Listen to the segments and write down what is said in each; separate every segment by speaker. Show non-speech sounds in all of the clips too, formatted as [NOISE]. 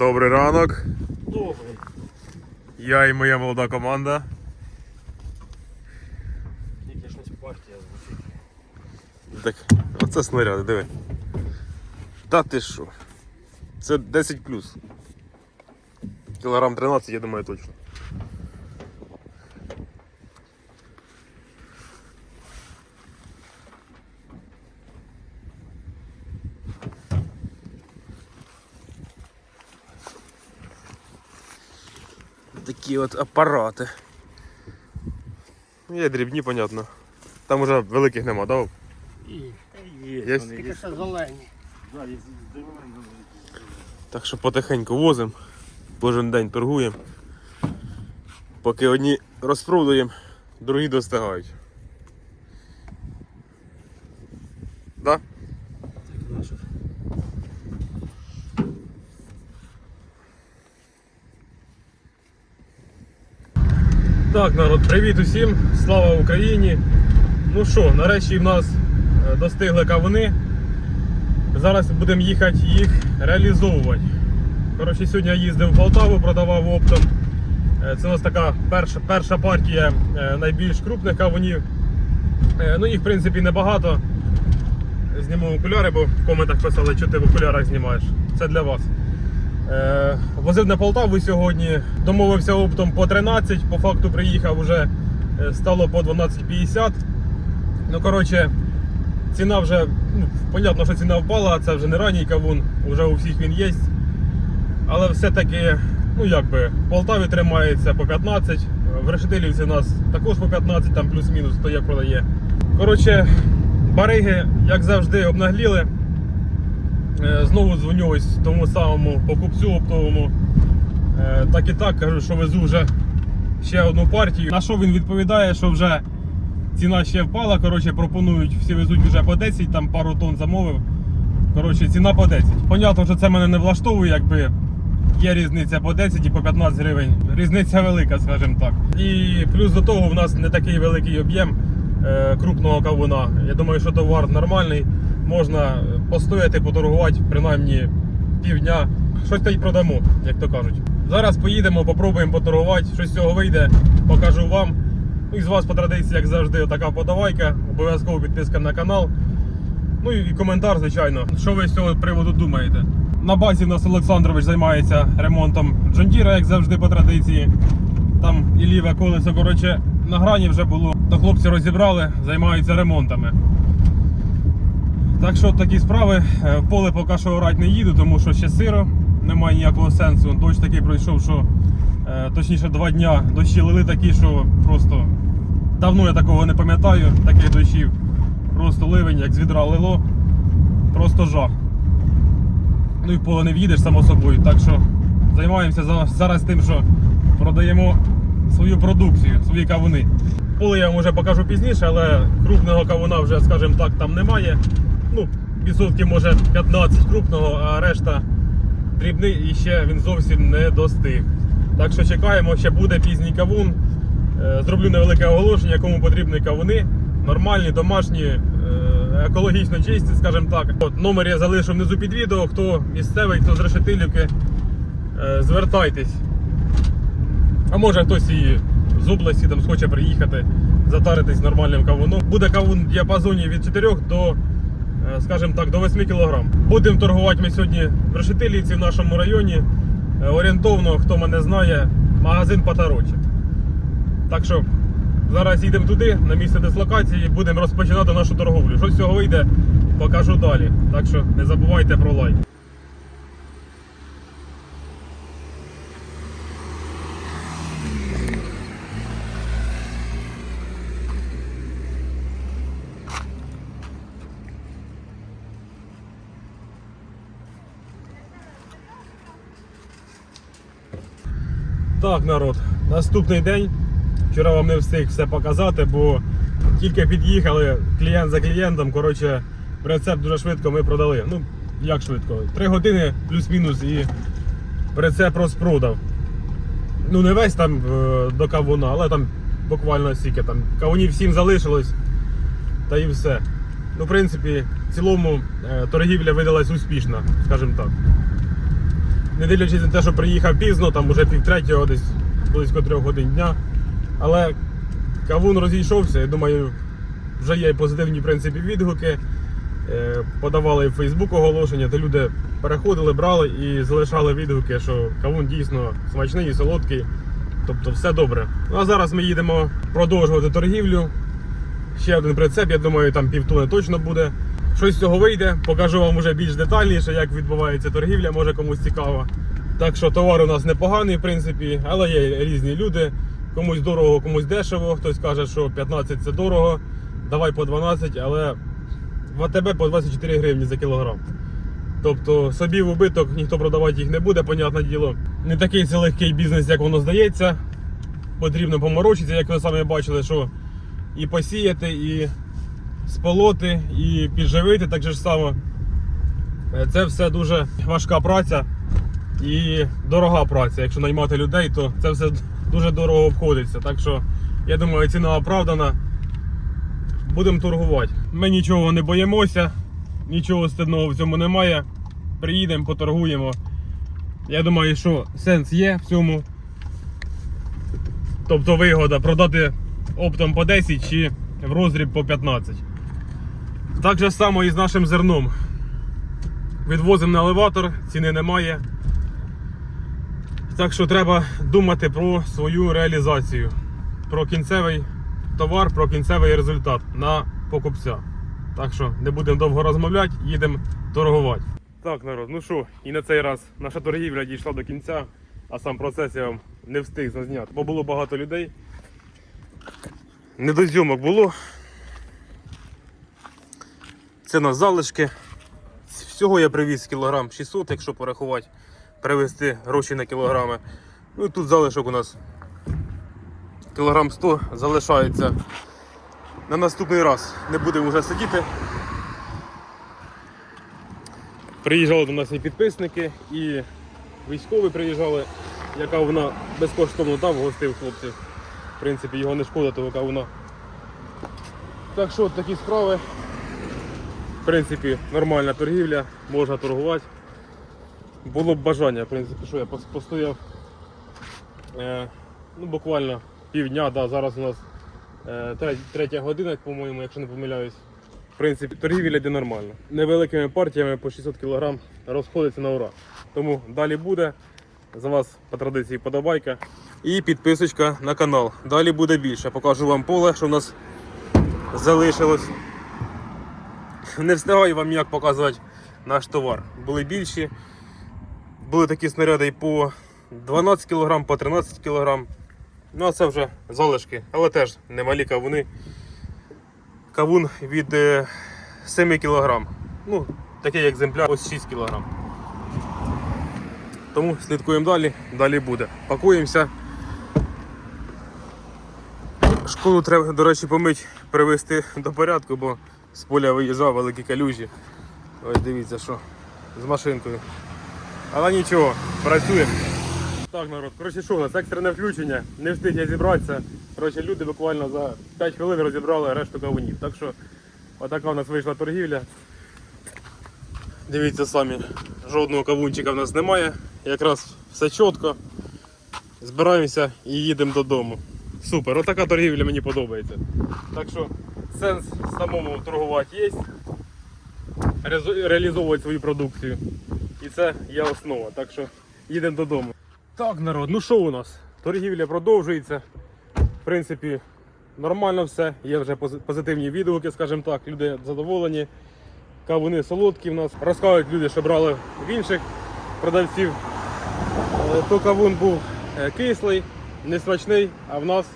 Speaker 1: Добрий ранок.
Speaker 2: Добрий.
Speaker 1: Я і моя молода команда.
Speaker 2: Тільки щось партія звучить.
Speaker 1: Так, оце снаряди, диви. Та ти що? Це 10 плюс. Кілограм 13, я думаю, точно. Такі от апарати. Ну, Є дрібні, понятно. Там уже великих нема, да?
Speaker 2: Є,
Speaker 1: Є?
Speaker 2: тільки що зелені. Зелені.
Speaker 1: Так що потихеньку возимо, кожен день торгуємо. Поки одні розпродуємо, другі достигають. Да?
Speaker 2: Так, нащо?
Speaker 1: Так, народ, привіт усім, слава Україні. Ну що, нарешті в нас е, достигли кавуни. Зараз будемо їхати їх реалізовувати. Коротше, сьогодні я їздив в Полтаву, продавав оптом. Е, Це у нас така перша, перша партія е, найбільш крупних кавунів. Ну їх в принципі небагато. Зніму окуляри, бо в коментах писали, що ти в окулярах знімаєш. Це для вас. Е, Возив на Полтаву сьогодні, домовився оптом по 13, по факту приїхав уже е, стало по 12,50. Ну, коротше, ціна вже, ну, понятно, що ціна впала, це вже не ранній кавун, вже у всіх він є. Але все-таки, ну якби, в Полтаві тримається по 15, в Решетилівці у нас також по 15, там плюс-мінус, хто як продає. Коротше, бариги, як завжди, обнагліли. Е, Знову дзвоню ось тому самому покупцю оптовому. Е, Так і так кажу, що везу вже ще одну партію. На що він відповідає, що вже ціна ще впала. Коротше, пропонують, всі везуть вже по 10, там пару тонн замовив. Коротше, ціна по 10. Понятно, що це мене не влаштовує, якби є різниця по 10 і по 15 гривень. Різниця велика, скажімо так. І плюс до того в нас не такий великий об'єм е, крупного кавуна. Я думаю, що товар нормальний. Можна постояти, поторгувати принаймні півдня. Щось та й продамо, як то кажуть. Зараз поїдемо, попробуємо поторгувати, що з цього вийде, покажу вам. Ну і з вас по традиції, як завжди, така подавайка, обов'язково підписка на канал. Ну і коментар, звичайно. Що ви з цього приводу думаєте? На базі в нас Олександрович займається ремонтом Джондіра, як завжди по традиції. Там і ліве колесо, коротше, на грані вже було. То хлопці розібрали, займаються ремонтами. Так що такі справи. Е, поле поки що орати не їду, тому що ще сиро, немає ніякого сенсу. Дощ такий пройшов, що е, точніше два дня дощі лили такі, що просто давно я такого не пам'ятаю, таких дощів. Просто ливень, як з відра лило. Просто жах. Ну і в поле не в'їдеш, само собою. Так що займаємося зараз тим, що продаємо свою продукцію, свої кавуни. Поле я вам вже покажу пізніше, але крупного кавуна вже, скажімо так, там немає. Ну, відсотків може 15 крупного, а решта дрібний і ще він зовсім не достиг. Так що чекаємо, ще буде пізній кавун. Е, Зроблю невелике оголошення, кому потрібні кавуни. Нормальні, домашні, е, екологічно чисті, скажімо так. От, номер я залишу внизу під відео. Хто місцевий, хто з Решетилівки, е, звертайтесь. А може хтось і з області там схоче приїхати, затаритись нормальним кавуном. Буде кавун в діапазоні від 4 до, скажімо так, до 8 кг. Будемо торгувати ми сьогодні в Решетилівці в нашому районі. Е, Орієнтовно, хто мене знає, магазин Патарочі. Так що зараз їдемо туди, на місце дислокації, будемо розпочинати нашу торговлю. Що з цього вийде, покажу далі. Так що не забувайте про лайк. Так, народ, наступний день. Вчора вам не встиг все показати, бо тільки під'їхали клієнт за клієнтом. Коротше, прицеп дуже швидко ми продали. Ну, як швидко? Три години плюс-мінус і прицеп розпродав. Ну, не весь там е, до кавуна, але там буквально стільки там. Кавунів всім залишилось. Та і все. Ну, в принципі, в цілому е, торгівля видалась успішна, скажімо так. Не дивлячись на те, що приїхав пізно, там уже пів третього, десь близько трьох годин дня. Але кавун розійшовся, я думаю, вже є позитивні в принципі відгуки. Е, Подавали в Фейсбук оголошення, то люди переходили, брали і залишали відгуки, що кавун дійсно смачний і солодкий. Тобто все добре. Ну а зараз ми їдемо продовжувати торгівлю. Ще один прицеп, я думаю, там півтони точно буде. Щось з цього вийде, покажу вам уже більш детальніше, як відбувається торгівля, може комусь цікаво. Так що товар у нас непоганий, в принципі, але є різні люди. Комусь дорого, комусь дешево. Хтось каже, що 15 це дорого, давай по 12, але в АТБ по 24 гривні за кілограм. Тобто собі в убиток ніхто продавати їх не буде, понятне діло. Не такий це легкий бізнес, як воно здається. Потрібно поморочитися, як ви самі бачили, що і посіяти, і сполоти, і підживити так же ж само. Е, Це все дуже важка праця і дорога праця. Якщо наймати людей, то це все дуже дорого обходиться. Так що я думаю, ціна оправдана. Будемо торгувати. Ми нічого не боїмося, нічого стидного в цьому немає. Приїдемо, поторгуємо. Я думаю, що сенс є в цьому. Тобто вигода продати оптом по 10 чи в розріб по 15. Так же само і з нашим зерном. Відвозимо на елеватор, ціни немає. Так що треба думати про свою реалізацію, про кінцевий товар, про кінцевий результат на покупця. Так що не будемо довго розмовляти, їдемо торгувати. Так, народ, ну що, і на цей раз наша торгівля дійшла до кінця, а сам процес я вам не встиг зазняти, бо було багато людей. Не було. Це на залишки. Всього я привіз кілограм 600, якщо порахувати, привезти гроші на кілограми. Ну і тут залишок у нас кілограм 100 залишається. На наступний раз не будемо вже сидіти. Приїжджали до нас і підписники, і військові приїжджали, яка вона безкоштовно дав, гостив хлопців. В принципі, його не шкода, того кавуна. Так що такі справи. В принципі, нормальна торгівля, можна торгувати. Було б бажання, в принципі, що я постояв е, ну, буквально півдня, да, зараз у нас е, третя, година, по-моєму, якщо не помиляюсь. В принципі, торгівля йде нормально. Невеликими партіями по 600 кг розходиться на ура. Тому далі буде. За вас по традиції подобайка. І підписочка на канал. Далі буде більше. Покажу вам поле, що в нас залишилось. Не встигаю вам ніяк показувати наш товар. Були більші. Були такі снаряди і по 12 кг, по 13 кг. Ну а це вже залишки, але теж немалі кавуни. Кавун від е, 7 кг. Ну, такий екземпляр, ось 6 кг. Тому слідкуємо далі, далі буде. Пакуємося. Школу треба, до речі, помить, привести до порядку, бо з поля виїжджав великі калюжі. Ось дивіться, що з машинкою. Але нічого, працює. Так, народ, коротше, що у нас екстрене включення, не встиг я зібратися. Коротше, люди буквально за 5 хвилин розібрали решту кавунів. Так що отака у нас вийшла торгівля. Дивіться самі, жодного кавунчика в нас немає. Якраз все чітко. Збираємося і їдемо додому. Супер, отака торгівля мені подобається. Так що сенс самому торгувати є, реалізовувати свою продукцію. І це є основа. Так що їдемо додому. Так, народ, ну що у нас? Торгівля продовжується. В принципі, нормально все. Є вже позитивні відгуки, скажімо так. Люди задоволені. Кавуни солодкі в нас. Розказують люди, що брали в інших продавців. То кавун був е, кислий, несмачний, а в нас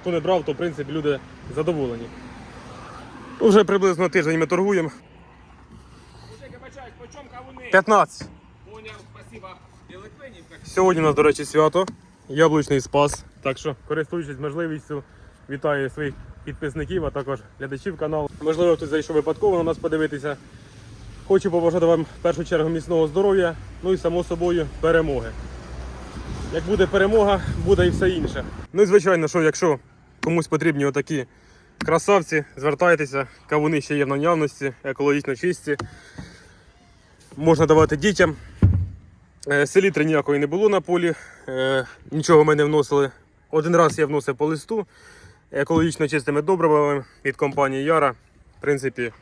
Speaker 1: хто не брав, то в принципі люди задоволені. Уже приблизно тиждень ми торгуємо.
Speaker 3: Уже Кабачач, почем кавуны?
Speaker 1: 15.
Speaker 3: Понял, спасибо. Белый пенни, как
Speaker 1: Сьогодні у нас, до речі, свято. Яблучний спас. Так що, користуючись можливістю, вітаю своїх підписників, а також глядачів каналу. Можливо, хтось зайшов випадково на нас подивитися. Хочу побажати вам в першу чергу міцного здоров'я, ну і само собою перемоги. Як буде перемога, буде і все інше. Ну і звичайно, що якщо комусь потрібні отакі красавці, звертайтеся, кавуни ще є в наявності, екологічно чисті. Можна давати дітям. Е, Селітри ніякої не було на полі, е, нічого ми не вносили. Один раз я вносив по листу екологічно чистими добривами від компанії Яра. В принципі,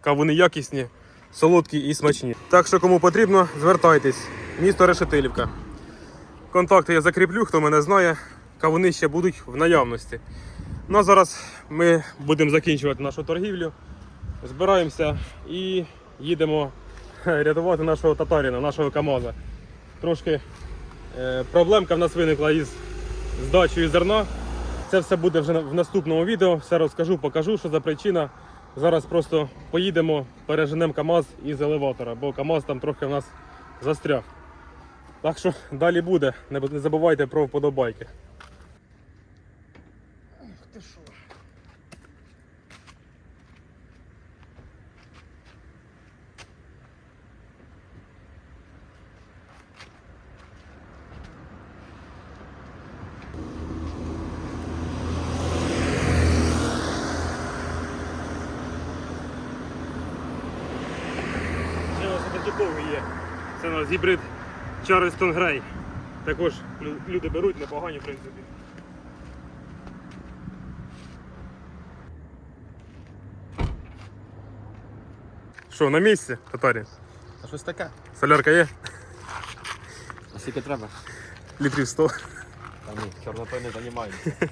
Speaker 1: кавуни якісні, солодкі і смачні. Так що, кому потрібно, звертайтесь. Місто Решетилівка. Контакти я закріплю, хто мене знає. Кавуни ще будуть в наявності. Ну а зараз ми будемо закінчувати нашу торгівлю. Збираємося і їдемо рятувати нашого татаріна, нашого КАМАЗа. Трошки е, проблемка в нас виникла із здачею зерна. Це все буде вже в наступному відео. Все розкажу, покажу, що за причина. Зараз просто поїдемо, переженемо КАМАЗ із елеватора, бо КАМАЗ там трохи в нас застряг. Так що далі буде. Не забувайте про вподобайки. Ще ось є. Це у нас гібрид Charleston Grey. Також люди беруть непогані, в принципі. Що, на місці, татарі?
Speaker 2: А щось таке?
Speaker 1: Солярка є?
Speaker 2: А скільки треба?
Speaker 1: Літрів 100.
Speaker 2: Та ні, чорнопи не займаємося. [LAUGHS]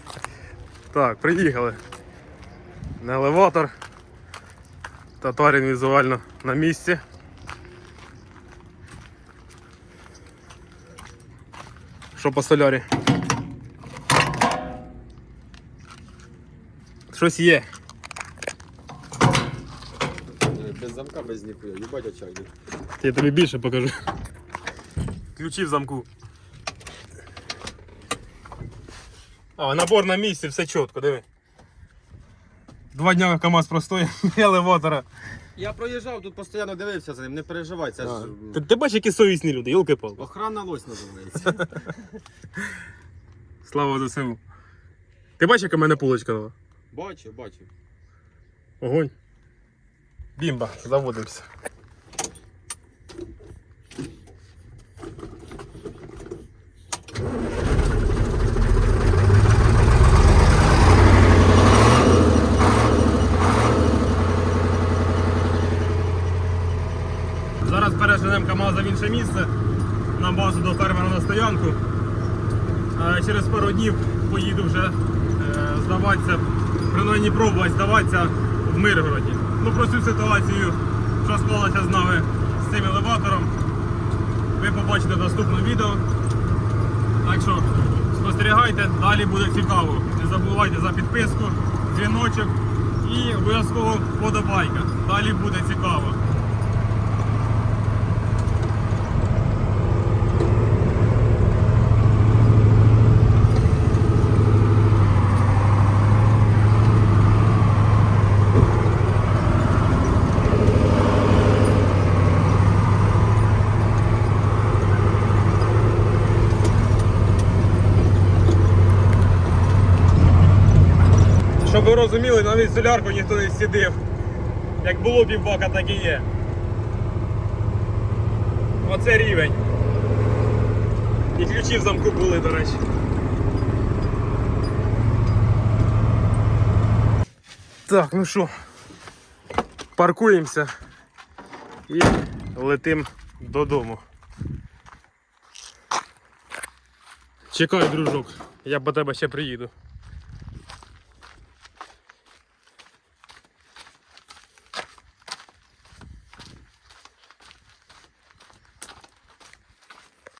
Speaker 1: Так, приїхали. На елеватор. Татарин візуально на місці. Що по солярі? Щось є.
Speaker 2: Без замка, без ніхуя, їбать очагні.
Speaker 1: Я тобі більше покажу. Ключі в замку. А, набор на місці, все чітко, диви. Два дня КАМАЗ простоє, [LAUGHS] елеватора.
Speaker 4: Я проїжджав, тут постійно дивився за ним, не переживай, це ж
Speaker 1: Ти, ти бачиш, які совісні люди, йолки палки
Speaker 4: охранна лось називається. [LAUGHS]
Speaker 1: Слава ЗСУ. Ти бачиш, яка в мене полочка нова?
Speaker 4: Бачу, бачу.
Speaker 1: Огонь. Бімба, заводимося. Зараз переженемо КАМАЗа в інше місце на базу до фермера на стоянку. А через пару днів поїду вже е, здаватися, принаймні пробувати здаватися в Миргороді. Ну про цю ситуацію, що склалася з нами з цим елеватором, ви побачите в наступному відео. Так що спостерігайте, далі буде цікаво. Не забувайте за підписку, дзвіночок і обов'язково вподобайка. Далі буде цікаво. Ви розуміли, навіть солярку ніхто не сідив. Як було півбака, так і є. Оце рівень. І ключі в замку були, до речі. Так, ну що, паркуємося і летим додому. Чекай, дружок, я по тебе ще приїду.